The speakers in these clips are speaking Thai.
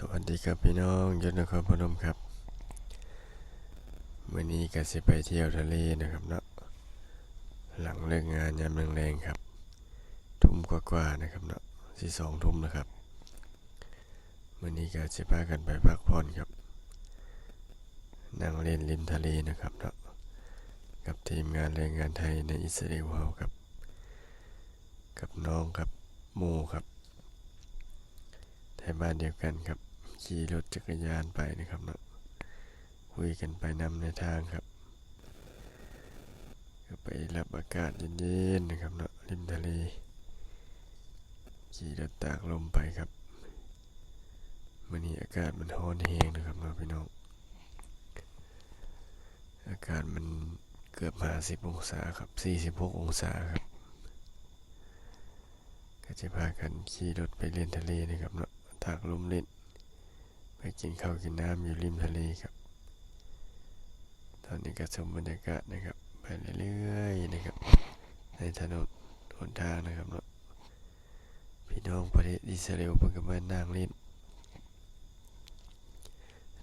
สวัสดีครับพี่น้องยศนครพนมครับวันนี้ก็สิไปเที่ยวทะเลนะครับเนาะหลังเลิกงานยามแรงๆครับ ทุ่มกว่าๆนะครับเนาะสี่สองทุ่มนะครับวันนี้ก็จะพากันไปพักผ่อนครับ นั่งเล่นริมทะเลนะครับเนาะกับทีมงานแรงงานไทยในอิสราเอลครับ กับน้องครับหมูครับ ไทยบ้านเดียวกันครับ ขี่รถจักรยานไปนะครับเนาะคุยกันไปนำในทางครับก็ไปรับอากาศเย็นๆนะครับเนาะริมทะเลขี่รถตากลมไปครับวันนี้อากาศมันร้อนแหงนะครับเนาะพี่น้องอากาศมันเกือบ50องศาครับ46องศาครับ ก็จะพากันขี่รถไปเล่นทะเลนะครับเนาะ ตากลมเล่นไปกินข้าวกินน้ำอยู่ริมทะเลครับ ตอนนี้ก็ชมบรรยากาศนะครับ ไปเรื่อยๆนะครับ ในถนนหนทางนะครับเนาะพี่น้องประเทศอิสราเอลเพิ่งก็มานั่งเล่น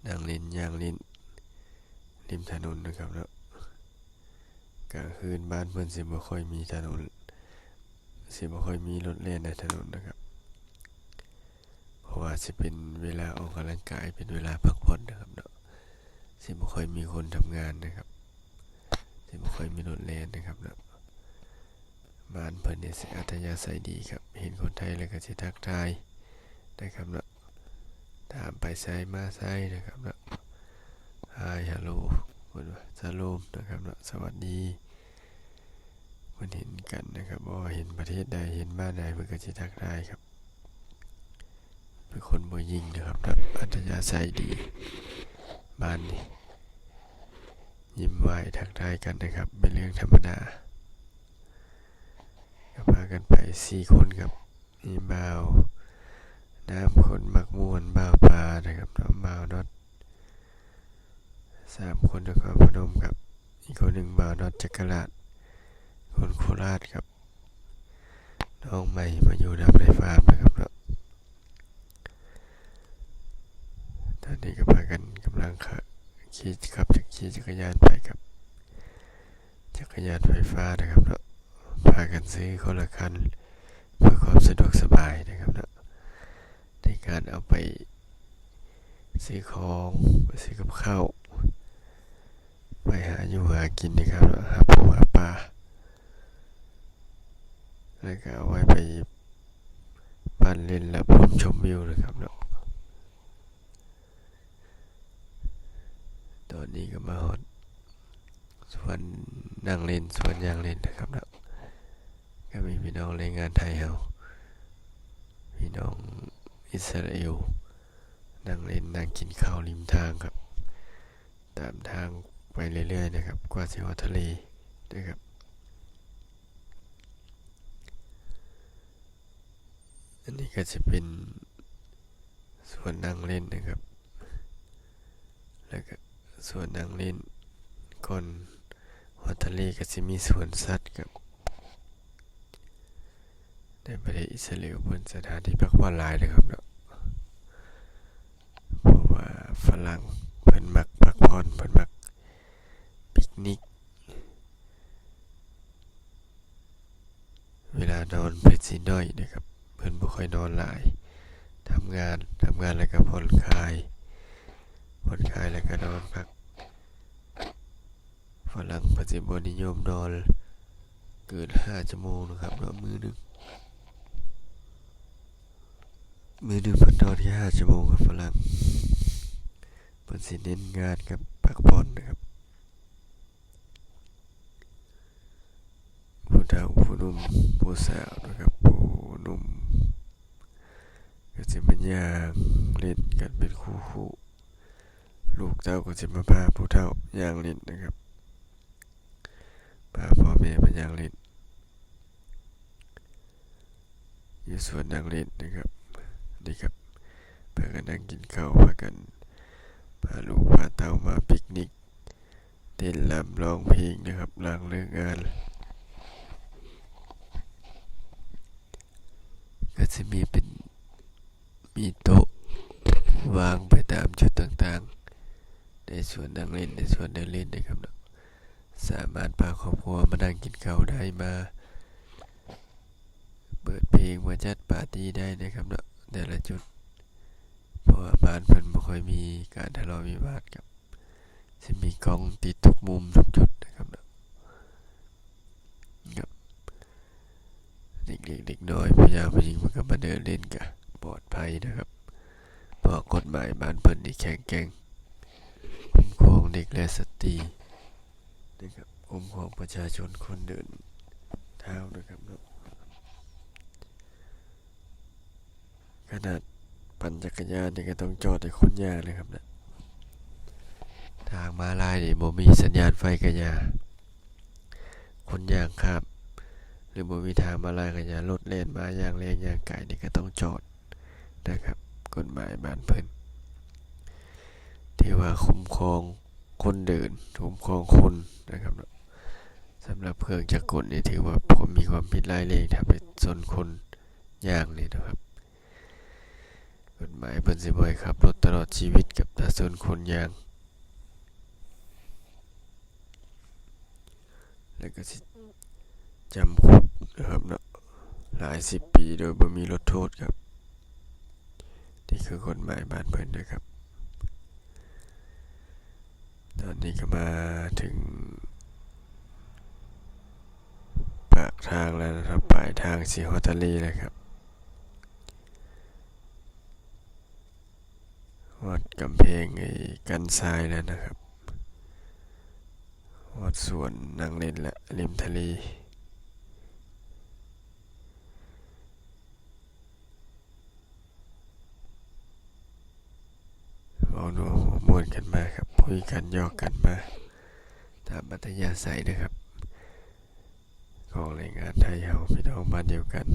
นั่งเล่นย่างเล่นริมถนนนะครับเนาะกลางคืนบ้านเพิ่อนสิบ่ค่อยมีถนนสิบ่ค่อยมีรถเล่นในถนนนะครับ ราะว่าสิเป็นเวลาออกกำลังกายเป็นเวลาพักผ่อนนะครับเนาะสิบ่ค่อยมีคนทำงานนะครับสิบ่ค่อยมีรถเล่นนะครับเนาะบ้านเพิ่นเนี่ยสิอัธยาศัยดีครับ เห็นคนไทยแล้วก็สิทักทายนะครับเนาะถามไปไซมาไซนะครับเนาะ Hi hello คนว่าสโลมนะครับเนาะสวัสดีมันเห็นกันนะครับว่าเห็นประเทศใดเห็นบ้านใดเพื่อก็จะทักทายครับ เป็นคนบ่ยิงนะครับนะอัธยาศัยดีบ้านนี้ยิ้มไหวทักทายกันนะครับ เป็นเรื่องธรรมดาก็พากันไปสี่คนครับมีบ่าวน้ำคนมักมวนบ่าวปลานะครับน้องบ่าวน็อตสามคนนครพนมครับอีกคนหนึ่งบ่าวน็อตจักรราชคนโคราชครับน้องใหม่มาอยู่ดับในฟาร์มนะครับเนาะ ตอนนี้ก็พากันกำลังขี่ขับจากขี่จักรยานไปครับ จักรยานไฟฟ้านะครับเนาะพากันซื้อคนละคันเพื่อความสะดวกสบายนะครับเนาะในการเอาไปซื้อของไปซื้อกับข้าวไปหาอยู่หากินนะครับหาปูหาปลาแล้วก็เอาไว้ไปปั่นเล่นและพมชมวิวนะครับเนาะ ตอนนี้ก็มาฮอดสวนนั่งเล่นสวนยางเล่นนะครับนะก็มีพี่น้องแรงงานไทยเฮาพี่น้องอิสราเอลนั่งเล่นนั่งกินข้าวริมทางครับ ตามทางไปเรื่อยๆนะครับ กว่าสิฮอดทะเลนะครับอันนี้ก็จะเป็นส่วนนั่งเล่นนะครับ ส่วนนั่งล่นก่อนหัวทะเลก็จะมีสวนสัตว์ครับในประเทศอิสราเอลเป็นสถานที่พักผ่อนหลายนะครับเนาะเพราะว่าฝรั่งเพิ่นมักพักผ่อนเพิ่นมักปิกนิก เวลานอนเป็นสิน้อยนะครับ เพิ่นบ่ค่อยนอนหลายทำงานทำงานแล้วก็ผ่อนคลาย ผ่อนคลายแล้วก็นอนพักฝรั่งปัจจุบันนิยมนอนเกิน5ชั่วโมงนะครับนอนมือหนึงมือหนึงพิ่นนอนแค่5ชั่วโมงครับฝรั่งเพิ่นสิเน้นงานกับพักผ่อนนะครับผู้เฒ่าผู้หนุ่มผู้สาวนะครับผู้หนุ่มก็จะมาย่างเล่นกันเป็นคู่คู่ เต้าก็จะมาพาผู้เฒ่าย่างล่นนะครับพาพ่อแม่มาย่างล่นอยู่สวนนั่งล่นนะครับนี่ครับพากันนั่งกินข้าวพากันพาลูกพาเต้ามาปิกนิกเต้นรำร้องเพลงนะครับหลังเลิกงานก็จะมีเป็นมีโต๊ะวางไปตามจุดต่างๆ ในส่วนนั่งเล่นในส่วนเดินเล่นนะครับเนาะสามารถพาครอบครัวมานั่งกินข้าวได้มา เปิดเพลงมาจัดปาร์ตี้ได้นะครับเนาะแต่ละจุด เพราะว่าบ้านเพิ่นบ่ค่อยมีการทะเลาะวิวาทครับจะมีกล้องติดทุกมุมทุกจุดนะครับเนาะครับเด็กๆเด็กน้อยผู้ยาวผู้หญิงมันก็มาเดินเล่นกันปลอดภัยนะครับเพราะกฎหมายบ้านเพิ่นนี่แข็งแกร่ง เด็กและสตรีนะครับคุ้มครองประชาชนคนเดินเท้านะครับเนาะขนาดปั่นจักรยานนี่ก็ต้องจอดให้คนยากเลยครับนะทางมาลายนี่บ่มีสัญญาณไฟกระยาคนยางครับ หรือบ่มีทางมาลายกระยารถเล่นมาอย่างแรงอย่างไกลนี่ก็ต้องจอดนะครับกฎหมายบ้านเพิ่นที่ว่าคุ้มครอง คนเดินคุ้มครองคนนะครับสำหรับเครื่องจักรกลนี่ถือว่าผมมีความผิดร้ายแรงถ้าไปชนคนยางนี่นะครับกฎหมายเพิ่นสิบ่ให้ขับรถตลอดชีวิตกับตาชนคนยาง แล้วก็สิจำคุกนะครับเนาะหลายสิบปีโดยบ่มีลดโทษครับ นี่คือกฎหมายบ้านเพิ่นนะครับ ตอนนี้ก็มาถึง ปากทางแล้วนะครับปลายทางสีฮอตทะเลแล้วครับ วัดกำแพงไอ้กันทรายแล้วนะครับ วัดสวนนางเล่นและริมทะเลเอาหนัวหัวมวนกันมาครับ คุยกันยอกกันมา ตามบัตยาใสยนะครับ ของแรงงานไทยเฮาพี่น้องบ้านเดียวกัน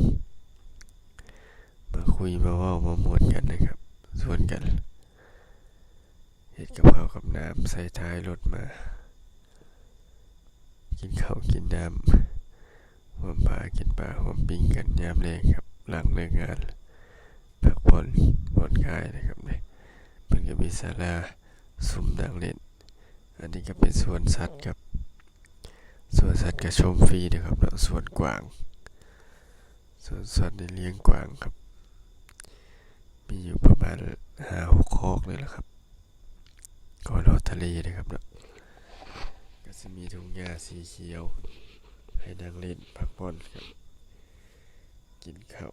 มาคุยมาว่ามาหมวนกันนะครับส่วนกันเห็ดกับข้าวกับน้ำใส่ท้ายรถมา กินข้าวกินน้ำหัวปลากินปลาหัวปิ้งกันยามแรงครับ หลังเลิกงานพักผ่อนผ่อนคลายนะครับเนี่ยมันก็มีศาลา ซุ้มดังเล่น อันนี้ก็เป็นสวนสัตว์ครับสวนสัตว์ก็ชมฟรีนะครับเนาะสวนกวางสวนสัตว์ในเลี้ยงกวางครับ มีอยู่ประมาณห้าหกคอกเลยละครับก่อนรอทะเลนะครับเนาะก็จะมีทุ่งหญ้าสีเขียว ให้นั่งเล่นพักผ่อนครับ กินข้าว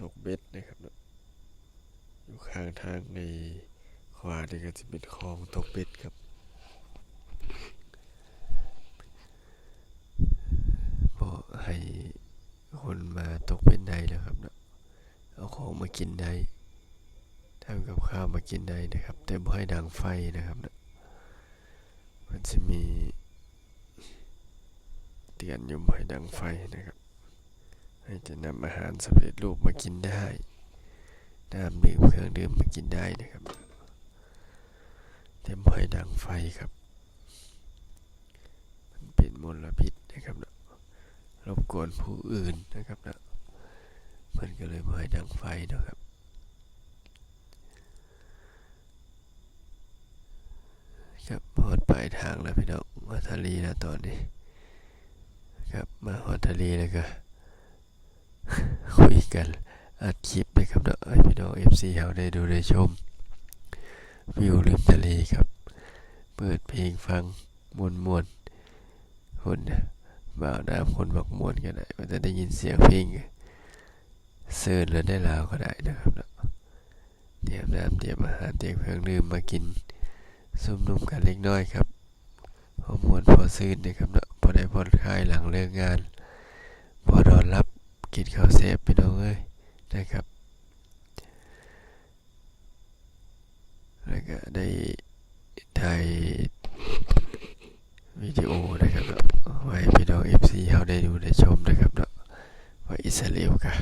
ตกเบ็ดนะครับเนาะอยู่ข้างทางใน ขวานี่ก็จะเป็นคลองตกเป็ดครับเพราะให้คนมาตกเป็นได้นะครับเนาะเอาของมากินได้ทำกับข้าวมากินได้นะครับ แต่บ่ให้ดังไฟนะครับเนาะมันจะมีเตือนอยู่บ่ให้ดังไฟนะครับ ให้จะนำอาหารสำเร็จรูปมากินได้น้ำดื่มเครื่องดื่มมากินได้นะครับ แต่บ่ให้ดังไฟครับ มันเป็นมลพิษนะครับนะรบกวนผู้อื่นนะครับเนาะเพิ่นก็เลยบ่ให้ดังไฟนะครับครับฮอดปลายทางแล้วพี่น้องมาทะเลแล้วตอนนี้ครับมาฮอดทะเลแล้วก็คุยกันอัดคลิปไปครับเนาะให้พี่น้อง FC เฮาได้ดูได้ชม วิวริมทะเลครับ เปิดเพลงฟังมวนมวนคนนะบ่าวน้ำคนบักมวนก็ได้มันจะได้ยินเสียงเพลงเซิร์นแล้วได้ลาวก็ได้นะครับเตรียมน้ำเตรียมอาหารเตรียมเครื่องดื่มมากินซุ่มนุ่มกันเล็กน้อยครับพอมวนพอซื่นนะครับเนาะพอได้ผ่อนคลายหลังเลิกงาน พอรอนรับกินข้าวเสพไปน้องเอ้ยนะครับ แล้วก็ได้ถ่ายวิดีโอนะครับเนาะไว้พี่น้อง FC เขาได้ดูได้ชมนะครับเนาะว่าอิสราเอลก็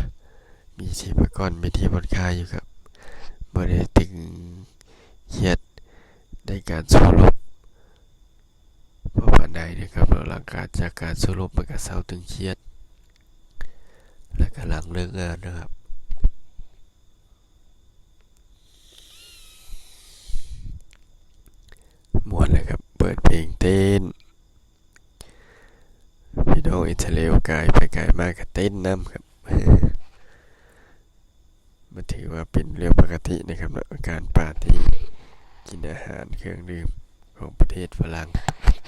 มีชีพกรมีที่ผ่อนคายอยู่ครับบ่ได้ตึงเครียดในการสู้รบเพราะว่าใดนะครับหลังการจากการสู้รบมันก็เศร้าตึงเครียด และก็หลังเลิกงานนะครับ ลงเต้นพี่น้องอิสราเอลกายไปกายมากก็เต้นน้ำครับมันถือว่าเป็นเรื่องปกตินะครับการปาร์ตี้กินอาหารเครื่องดื่มของประเทศฝรั่ง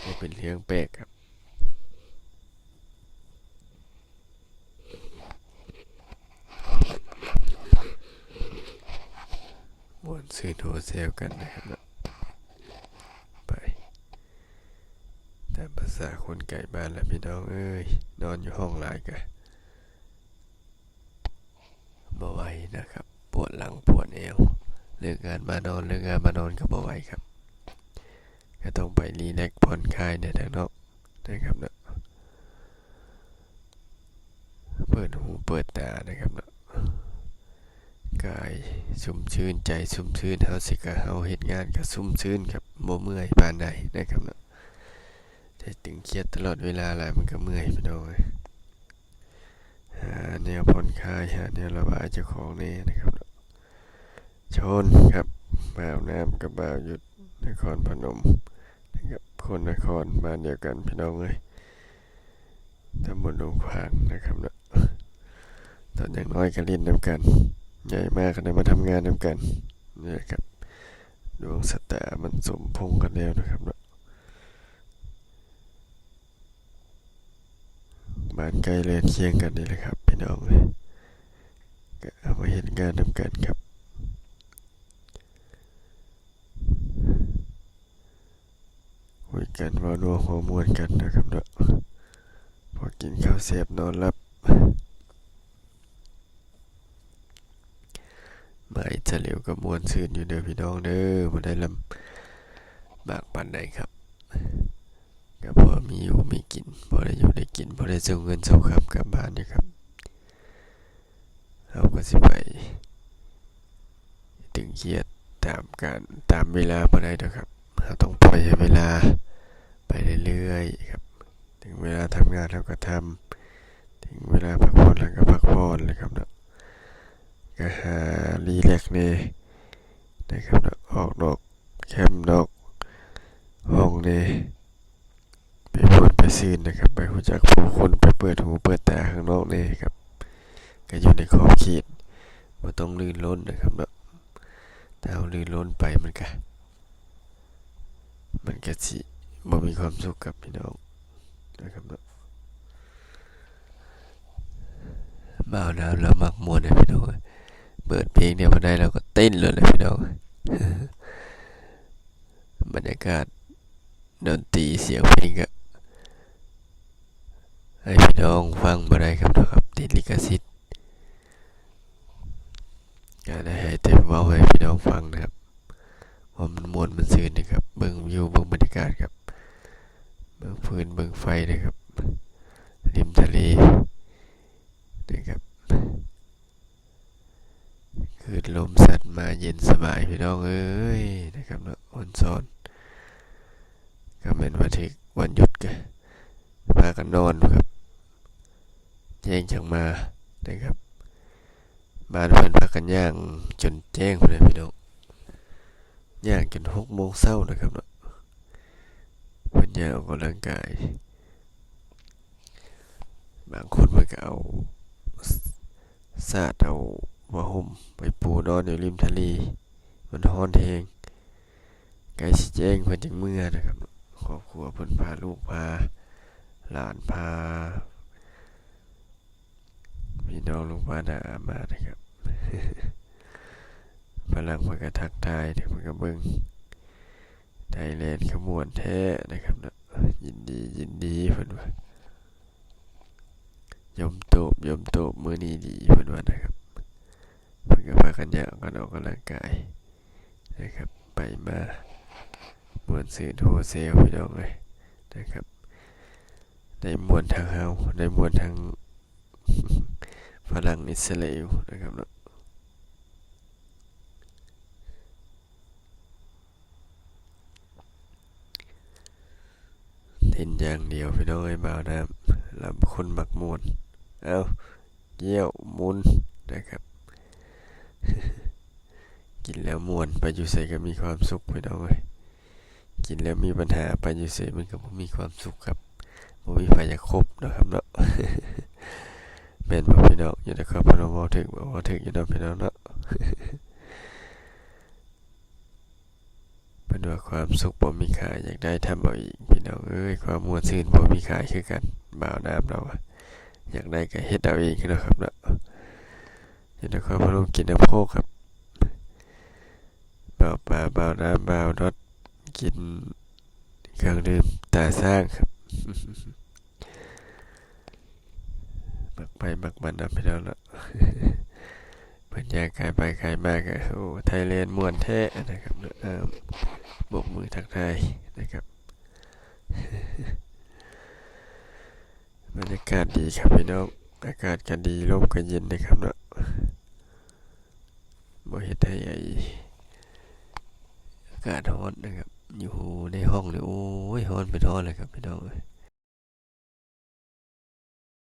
บ่เป็นเรื่องแปลกครับมวนซื้อโทรเซลกันนะครับเนาะไป ตามภาษาคนไก่บ้านแหละพี่น้องเอ้ย นอนอยู่ห้องหลายกะบ่ไหวนะครับ ปวดหลังปวดเอวเลิกงานมานอนเลิกงานมานอนก็บ่ไหวครับ ก็ต้องไปรีแลกซ์ผ่อนคลายในทางนอกนะครับเนาะเปิดหูเปิดตานะครับเนาะกายชุ่มชื่นใจชุ่มชื่นเฮาสิกะเฮาเฮ็ดงานก็ชุ่มชื่นครับบ่เมื่อยปานใดนะครับเนาะ แต่ตึงเครียดตลอดเวลาหลายมันก็เมื่อยพี่น้องเอ้ยหาแนวผ่อนคลายหาแนวระบายเจ้าของนี่นะครับ ชนครับบ่าวน้ำกับบ่าวหยุดนครพนมนะครับคนนครบ้านเดียวกันพี่น้องเอ้ยตำบลดงขวางนะครับเนาะตอนอย่างน้อยก็เล่นนํกัน ใหญ่มากก็ได้มาทำงานนำกันเนี่ยครับดวงสตามันสมพงกันแล้วนะครับเนาะ บ้านใกล้เรือนเคียงกันนี่แหละครับพี่น้องเลยก็เอามาเห็นงานนำกันครับคุยกันว่านัวหัวมวนกันนะครับเนาะพอกินข้าวเสพนอนหลับมาอิสราเอลก็มวนซื่นอยู่เด้อพี่น้องเด้อบ่ได้ลำบากปานใดครับก็พอมีอยู่มีกิน ได้อยู่ได้กินบ่ได้ส่งเงินส่งคำกลับบ้านนี่ครับเราก็สิไปตึงเครียดตามการตามเวลาบ่ได้ดอกครับเราต้องปล่อยให้เวลาไปเรื่อยๆครับ ถึงเวลาทำงานเราก็ทำถึงเวลาพักผ่อนเราก็พักผ่อนเลยครับเนาะก็หารีแลกซ์นี่นะครับเนาะออกนอกแคมป์นอกห้องนี่ไปพูดไป ซีนนะครับ ไปรู้จักผู้คนไปเปิดหูเปิดตาข้างนอกนี่ครับ ก็อยู่ในขอบเขตบ่ต้องลื่นล้นนะครับเนาะถ้าเอาลื่นล้นไปมันก็มันก็สิบ่มีความสุขกับพี่น้องนะครับเนาะบ่าวน้ำเรามักมวนเนะพี่น้องเปิดเพลงเนี่ยพอได้เราก็เต้นเลยแหละพี่น้องบรรยากาศดนตรีเสียงเพลงก็ ให้พี่น้องฟังบ่ได้ครับเนาะครับติดลิขสิทธิ์ก็ได้ให้แต่เว้าให้พี่น้องฟังนะครับว่ามันม่วนมันซื่นนะครับ เบิ่งวิวเบิ่งบรรยากาศครับ เบิ่งฟืนเบิ่งไฟนะครับ ริมทะเลนะครับคือลมสัตว์มาเย็นสบายพี่น้องเอ้ยนะครับเนาะอ่อนซ้อนก็เป็นวันที่วันหยุดกันพากันนอนครับ แจ้งจังมานะครับบ้านเพิ่นพากันย่างจนแจ้งเลยพี่น้องย่างจนหกโมงเช้านะครับเนาะเพิ่นย่างออกกำลังกาย บางคนเพิ่นก็เอาสาดเอาว่าห่มไปปูนอนอยู่ริมทะเลมันฮ้อนแฮงไกลสิแจ้งเพิ่นจังเมื่อนะครับครอบครัวเพิ่นพาลูกพาหลานพา น้องลุงป้านาอามานะครับพลังเพิ่นก็ทักทายเดี๋ยวเพิ่นก็เบิงไทยแลนด์ขมวนแท้นะครับนะยินดียินดีเพิ่อนว่ายมโตบยมโตบมือนี้ดีเพิ่อนว่านะครับเพื่อพากันย่างกันออกกำลังกายนะครับไปมามวนสื่อโฮเซลพี่น้องเลยนะครับได้มวนทางเฮาได้มวนทาง ฝรั่งอิสราเอลนะครับเนาะเต้นอย่างเดียวพี่น้องไอ้บ่าวน้ำลำคนมักมวนเอาเกี่ยวมุนนะครับ กินแล้วมวนไปอยู่ใส่ก็มีความสุขพี่น้องเลยกินแล้วมีปัญหาไปอยู่เฉยมันก็บ่มีความสุขครับบ่มีไผอยากคบนะครับเนาะ นบ่พี่น้องอยู่ในครอบครัวบ่ถึกบ่บ่ถึกอยู่นาะพี่น้องเนาะเพิ่นว่าความสุขบ่มีค่าอยากได้ทำเอาอีกพี่น้องเอ้ยความมวนซื่นบ่มีค่าคือกันบ่าวน้ำเราอยากได้ก็เฮ็ดเอาเองนะครับเนาะอยู่ในครอบครัวกินน้ำโคกครับบ่าวปลาบ่าวน้ำบ่าวรถกินเครื่องดื่มตาสร้างครับ มักไปมักมันนะพี่น้องนะเพิ่นอยากายไปขายมาก็โอ้ไทยแลนม่วนแท้นะครับเนาะเอ่อบกมือทักทายนะครับ บรรยากาศดีครับพี่น้อง อากาศก็ดีลมก็เย็นนะครับเนาะบ่เฮ็ดให้ไออากาศร้อนนะครับ